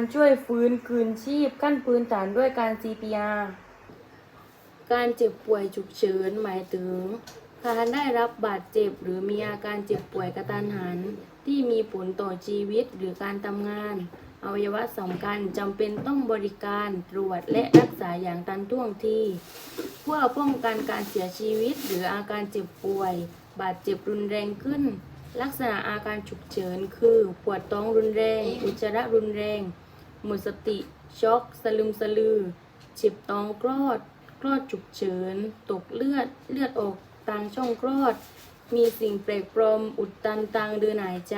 การช่วยฟื้นคืนชีพขั้นพื้นฐานด้วยการ CPR การเจ็บป่วยฉุกเฉินหมายถึง การได้รับบาดเจ็บหรือมีอาการเจ็บป่วยกระตันหัน ที่มีผลต่อชีวิตหรือการทำงานอวัยวะสำคัญจำเป็นต้องบริการตรวจและรักษาอย่างทันท่วงทีเพื่อป้องกันการเสียชีวิตหรืออาการเจ็บป่วย บาดเจ็บรุนแรงขึ้น ลักษณะอาการฉุกเฉินคือ ปวดท้องรุนแรง อุจจาระรุนแรง หมดสติช็อกสลึมสลือ เจ็บท้องคลอดคลอดฉุกเฉิน ตกเลือดเลือดออกทางช่องคลอด มีสิ่งแปลกปลอมอุดตันทางเดินหายใจ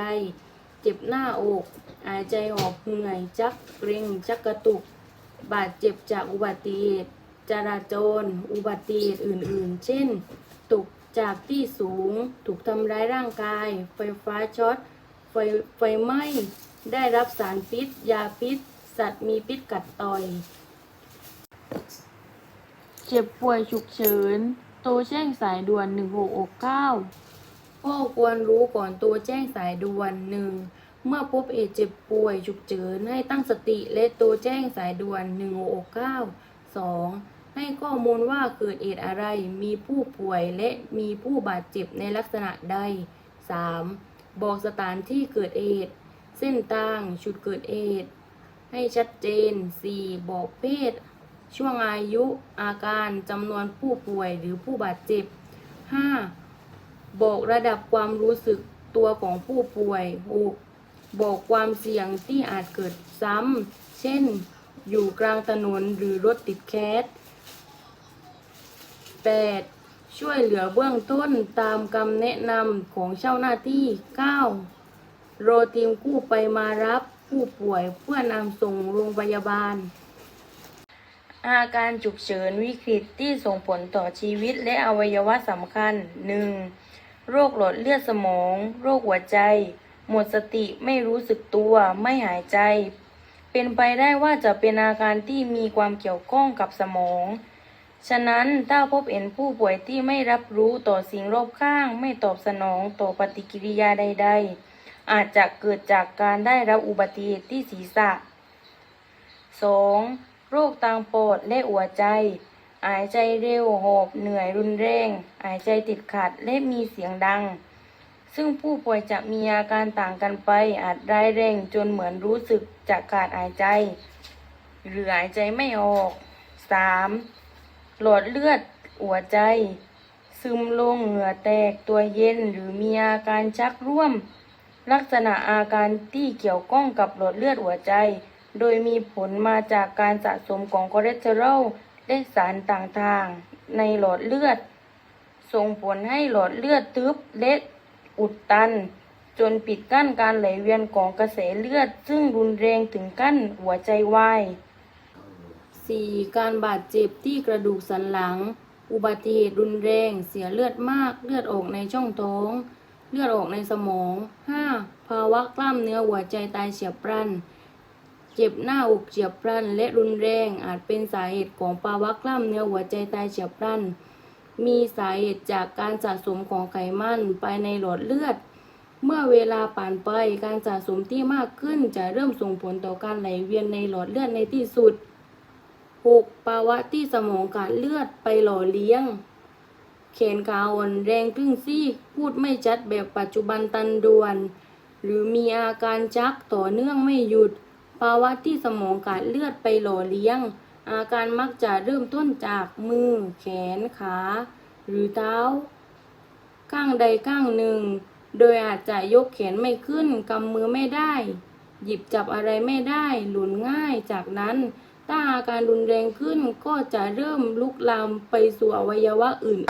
เจ็บหน้าอกหายใจหอบเหนื่อยจักเกร็งจักกระตุก บาดเจ็บจากอุบัติเหตุจราจร อุบัติเหตุอื่นๆ เช่น ตกจากที่สูง ถูกทำร้ายร่างกาย ไฟฟ้าช็อต ไฟไฟไหม้ ได้รับสารพิษ ยาพิษ สัตว์มีพิษกัดต่อย เจ็บป่วยฉุกเฉิน โทรแจ้งสายด่วน 1669ข้อควรรู้ก่อนโทรแจ้งสายด่วนหนึ่งเมื่อพบเหตุเจ็บป่วยฉุกเฉินให้ตั้งสติและโทรแจ้งสายด่วน 1669 2. ให้ข้อมูลว่าเกิดเหตุอะไร มีผู้ป่วยและมีผู้บาดเจ็บในลักษณะใด 3. บอกสถานที่เกิดเหตุ เส้นทาง จุดเกิดเหตุ ให้ชัดเจน 4. บอกเพศ ช่วงอายุอาการจำนวนผู้ป่วยหรือผู้บาดเจ็บ 5. บอกระดับความรู้สึกตัวของผู้ป่วย 6. บอกความเสี่ยงที่อาจเกิดซ้ำ เช่น อยู่กลางถนนหรือรถติดแคส 8. ช่วยเหลือเบื้องต้นตามคำแนะนำของเจ้าหน้าที่ 9. โรทีมกู้ไปมารับ ผู้ป่วยเพื่อนำส่งโรงพยาบาล อาการฉุกเฉินวิกฤตที่ส่งผลต่อชีวิตและอวัยวะสำคัญ 1. โรคหลอดเลือดสมอง โรคหัวใจ หมดสติไม่รู้สึกตัวไม่หายใจ เป็นไปได้ว่าจะเป็นอาการที่มีความเกี่ยวข้องกับสมองฉะนั้นถ้าพบเห็นผู้ป่วยที่ไม่รับรู้ต่อสิ่งรอบข้าง ไม่ตอบสนองต่อปฏิกิริยาใด ๆ อาจจะเกิดจากการได้รับอุบัติเหตุที่ศีรษะ 2. โรคทางปอดและหัวใจ หายใจเร็วหอบเหนื่อยรุนแรง หายใจติดขัดและมีเสียงดัง ซึ่งผู้ป่วยจะมีอาการต่างกันไป อาจร้ายแรงจนเหมือนรู้สึกจะขาดหายใจ หรือหายใจไม่ออก 3. หลอดเลือดหัวใจ ซึมลงเหงื่อแตกตัวเย็นหรือมีอาการชักร่วม ลักษณะอาการที่เกี่ยวข้องกับหลอดเลือดหัวใจ โดยมีผลมาจากการสะสมของคอเลสเตอรอลและสารต่างๆ ในหลอดเลือด ส่งผลให้หลอดเลือดทึบและอุดตัน จนปิดกั้นการไหลเวียนของกระแสเลือด ซึ่งรุนแรงถึงกั้นหัวใจวาย 4. การบาดเจ็บที่กระดูกสันหลัง อุบัติเหตุรุนแรง เสียเลือดมาก เลือดออกในช่องท้อง เลือดออกในสมอง 5. ภาวะกล้ามเนื้อหัวใจตายเฉียบพลัน เจ็บหน้าอกเฉียบพลัน และรุนแรงอาจเป็นสาเหตุของภาวะกล้ามเนื้อหัวใจตายเฉียบพลัน มีสาเหตุจากการสะสมของไขมันภายในหลอดเลือด เมื่อเวลาผ่านไปการสะสมที่มากขึ้นจะเริ่มส่งผลต่อการไหลเวียนในหลอดเลือดในที่สุด 6. ภาวะที่สมองขาดเลือดไปหล่อเลี้ยง แขนขาอ่อนแรงครึ่งซีกพูดไม่ชัดแบบปัจจุบันตันด่วน หรือมีอาการชักต่อเนื่องไม่หยุด ภาวะที่สมองขาดเลือดไปหล่อเลี้ยง อาการมักจะเริ่มต้นจากมือ แขนขา หรือเท้า ข้างใดข้างหนึ่ง โดยอาจจะยกแขนไม่ขึ้นกำมือไม่ได้ หยิบจับอะไรไม่ได้ หลุนง่ายจากนั้นถ้าอาการรุนแรงขึ้นก็จะเริ่มลุกลามไปสู่อวัยวะอื่น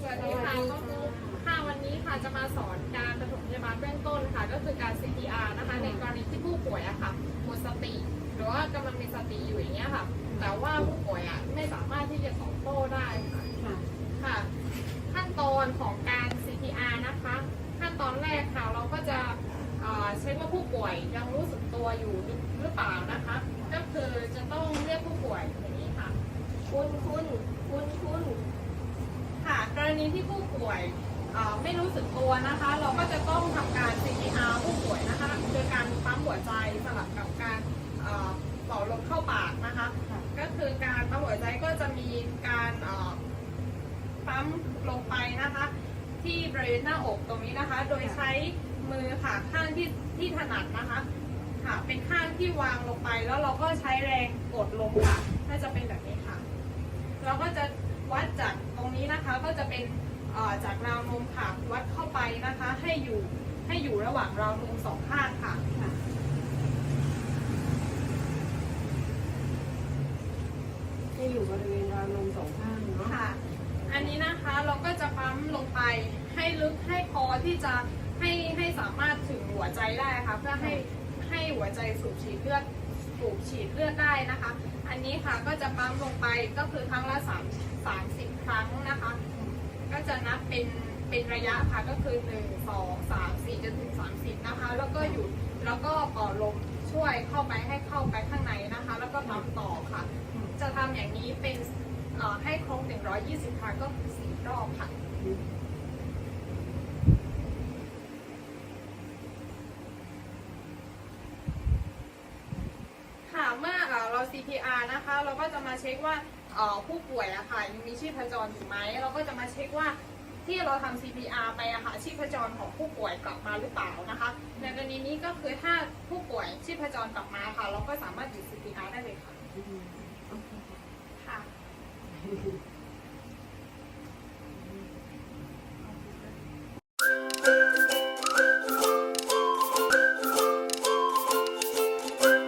สวัสดีค่ะก็คือค่ะวันนี้ค่ะจะมาสอนการปฐมพยาบาลเบื้องต้นค่ะ ก็คือการ CPR นะคะ ในกรณีที่ผู้ป่วยอะค่ะหมดสติ หรือว่ากำลังมีสติอยู่อย่างเงี้ยค่ะ แต่ว่าผู้ป่วยอะไม่สามารถที่จะตอบโต้ได้ค่ะค่ะ ขั้นตอนของการ CPR นะคะ ขั้นตอนแรกค่ะเราก็จะเอ่อเช็คว่าผู้ป่วยยังรู้สึกตัวอยู่หรือเปล่านะคะ ก็คือจะต้องเรียกผู้ป่วยอย่างนี้ค่ะ คุณคุณคุณคุณค่ะกร ณีที่ผู้ป่วยไม่รู้สึกตัวนะคะ เราก็จะต้องทำการ CPR ผู้ป่วยนะคะ โดยการปั๊มหัวใจสลับกับการอ่อเป่าลมเข้าปากนะคะ ก็คือการปั๊มหัวใจก็จะมีการปั๊มลงไปนะคะ ที่บริเวณหน้าอกตรงนี้นะคะ โดยใช้มือค่ะข้างที่ที่ถนัดนะคะค่ะเป็นข้างที่วางลงไปแล้วเราก็ใช้แรงกดลงค่ะถ้าจะเป็นแบบนี้ค่ะ เราก็จะ วัดจากตรงนี้นะคะก็จะเป็นเอ่อจากราวนมค่ะวัดเข้าไปนะคะ ให้อยู่ให้อยู่ระหว่างราวนมสองข้างค่ะจะอยู่บริเวณราวนมสองข้างเนาะค่ะ อันนี้นะคะเราก็จะปั๊มลงไปให้ลึกให้พอที่จะให้ให้สามารถถึงหัวใจได้ค่ะ เพื่อให้ให้หัวใจสูบฉีดเลือดสูบฉีดเลือดได้นะคะ อันนี้ค่ะก็จะปั๊มลงไปก็คือครั้งละสามสามสิบครั้งนะคะ ก็จะนับเป็นเป็นระยะค่ะก็คือหนึ่งสองสามสี่จนถึงสามสิบนะคะ แล้วก็หยุดแล้วก็เป่าลมช่วยเข้าไปให้เข้าไปข้างในนะคะ แล้วก็ปั๊มต่อค่ะ จะทำอย่างนี้เป็นให้ครบ120ครั้งก็คือสี่รอบค่ะ ค่ะเมื่อเอ่อเรา CPR นะคะ เราก็จะมาเช็คว่าผู้ป่วยอะค่ะยังมีชีพจรอยู่ไหมเราก็จะมาเช็คว่าที่เราทำ CPR ไปอะค่ะชีพจรของผู้ป่วยกลับมาหรือเปล่านะคะ ในกรณีนี้ก็คือถ้าผู้ป่วยชีพจรกลับมาค่ะ เราก็สามารถหยุด CPR ได้เลยค่ะ